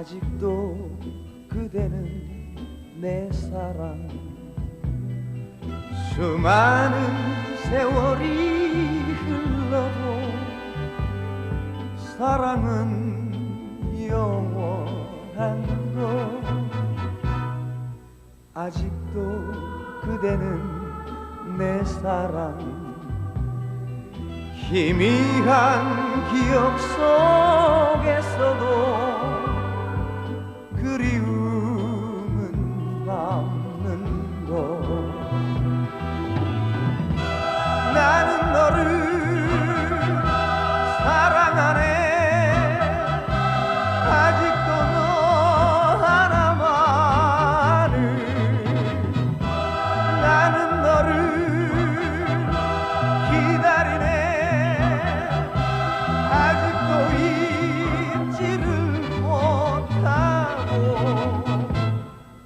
아직도 그대는 내 사랑. 수많은 세월이 흘러도 사랑은 영원한 것. 아직도 그대는 내 사랑. 희미한 기억 속에서도 남는 것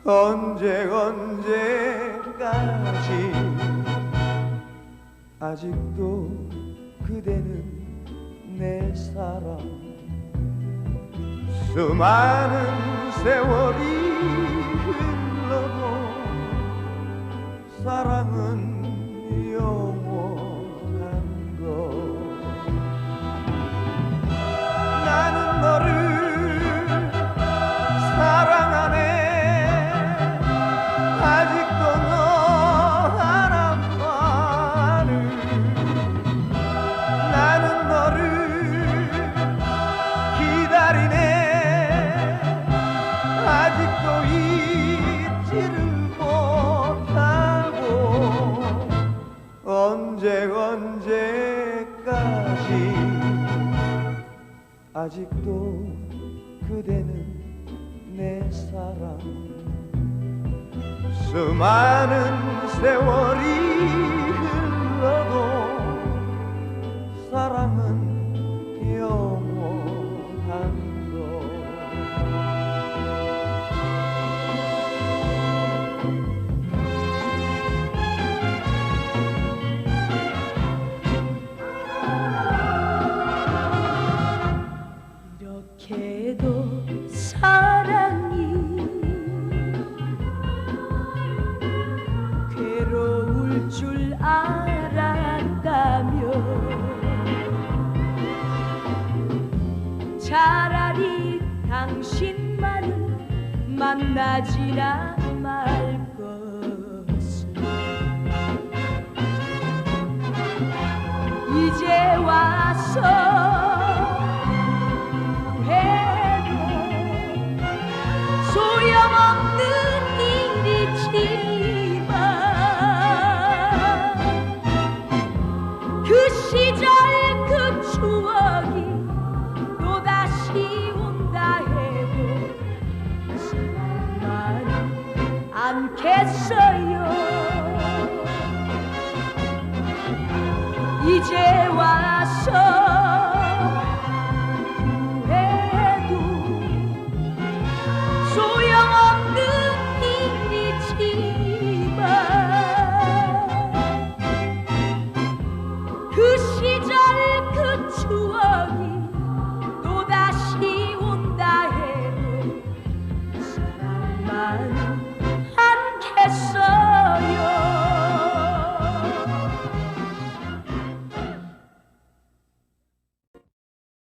언제 언제까지? 아직도 그대는 내 사랑. 수많은 세월이 흘러도 사랑은 영 언제 언제까지 아직도 그대는 내 사랑. 수많은 세월이 차라리 당신만은 만나지나 말 것을. 이제 와서 않겠어요. 이제 와서